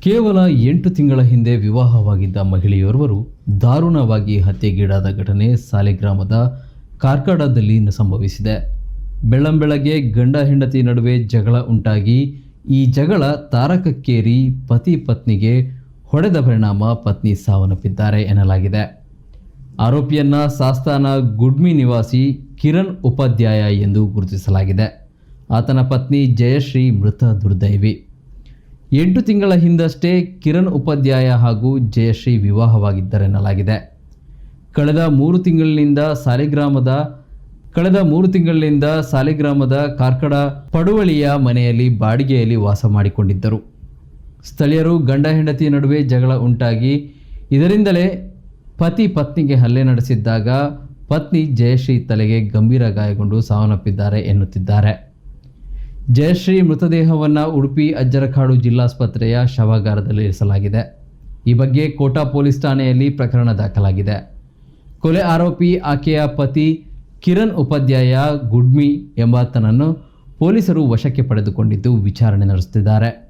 ಕೇವಲ ಎಂಟು ತಿಂಗಳ ಹಿಂದೆ ವಿವಾಹವಾಗಿದ್ದ ಮಹಿಳೆಯೋರ್ವರು ದಾರುಣವಾಗಿ ಹತ್ಯೆಗೀಡಾದ ಘಟನೆ ಸಾಲಿಗ್ರಾಮದ ಕಾರ್ಕಡದಲ್ಲಿ ಸಂಭವಿಸಿದೆ. ಬೆಳ್ಳಂಬೆಳಗ್ಗೆ ಗಂಡ ಹೆಂಡತಿ ನಡುವೆ ಜಗಳ ಉಂಟಾಗಿ ಈ ಜಗಳ ತಾರಕಕ್ಕೇರಿ ಪತಿ ಪತ್ನಿಗೆ ಹೊಡೆದ ಪರಿಣಾಮ ಪತ್ನಿ ಸಾವನ್ನಪ್ಪಿದ್ದಾರೆ ಎನ್ನಲಾಗಿದೆ. ಆರೋಪಿಯನ್ನ ಸಾಸ್ತಾನ ಗುಡ್ಮಿ ನಿವಾಸಿ ಕಿರಣ್ ಉಪಾಧ್ಯಾಯ ಎಂದು ಗುರುತಿಸಲಾಗಿದೆ. ಆತನ ಪತ್ನಿ ಜಯಶ್ರೀ ಮೃತ ದುರ್ದೈವಿ. ಎಂಟು ತಿಂಗಳ ಹಿಂದಷ್ಟೇ ಕಿರಣ್ ಉಪಾಧ್ಯಾಯ ಹಾಗೂ ಜಯಶ್ರೀ ವಿವಾಹವಾಗಿದ್ದರೆನ್ನಲಾಗಿದೆ. ಕಳೆದ ಮೂರು ತಿಂಗಳಿನಿಂದ ಸಾಲಿಗ್ರಾಮದ, ಕಳೆದ ಮೂರು ತಿಂಗಳಿನಿಂದ ಸಾಲಿಗ್ರಾಮದ ಕಾರ್ಕಡ ಪಡುವಳಿಯ ಮನೆಯಲ್ಲಿ ಬಾಡಿಗೆಯಲ್ಲಿ ವಾಸ ಮಾಡಿಕೊಂಡಿದ್ದರು. ಸ್ಥಳೀಯರು ಗಂಡ ಹೆಂಡತಿ ನಡುವೆ ಜಗಳ ಉಂಟಾಗಿ, ಇದರಿಂದಲೇ ಪತಿ ಪತ್ನಿಗೆ ಹಲ್ಲೆ ನಡೆಸಿದ್ದಾಗ ಪತ್ನಿ ಜಯಶ್ರೀ ತಲೆಗೆ ಗಂಭೀರ ಗಾಯಗೊಂಡು ಸಾವನ್ನಪ್ಪಿದ್ದಾರೆ ಎನ್ನುತ್ತಿದ್ದಾರೆ. ಜಯಶ್ರೀ ಮೃತದೇಹವನ್ನು ಉಡುಪಿ ಅಜ್ಜರಕಾಡು ಜಿಲ್ಲಾಸ್ಪತ್ರೆಯ ಶವಾಗಾರದಲ್ಲಿ ಇರಿಸಲಾಗಿದೆ. ಈ ಬಗ್ಗೆ ಕೋಟಾ ಪೊಲೀಸ್ ಠಾಣೆಯಲ್ಲಿ ಪ್ರಕರಣ ದಾಖಲಾಗಿದೆ. ಕೊಲೆ ಆರೋಪಿ ಆಕೆಯ ಪತಿ ಕಿರಣ್ ಉಪಾಧ್ಯಾಯ ಗುಡ್ಮಿ ಎಂಬಾತನನ್ನು ಪೊಲೀಸರು ವಶಕ್ಕೆ ಪಡೆದುಕೊಂಡಿದ್ದು ವಿಚಾರಣೆ ನಡೆಸುತ್ತಿದ್ದಾರೆ.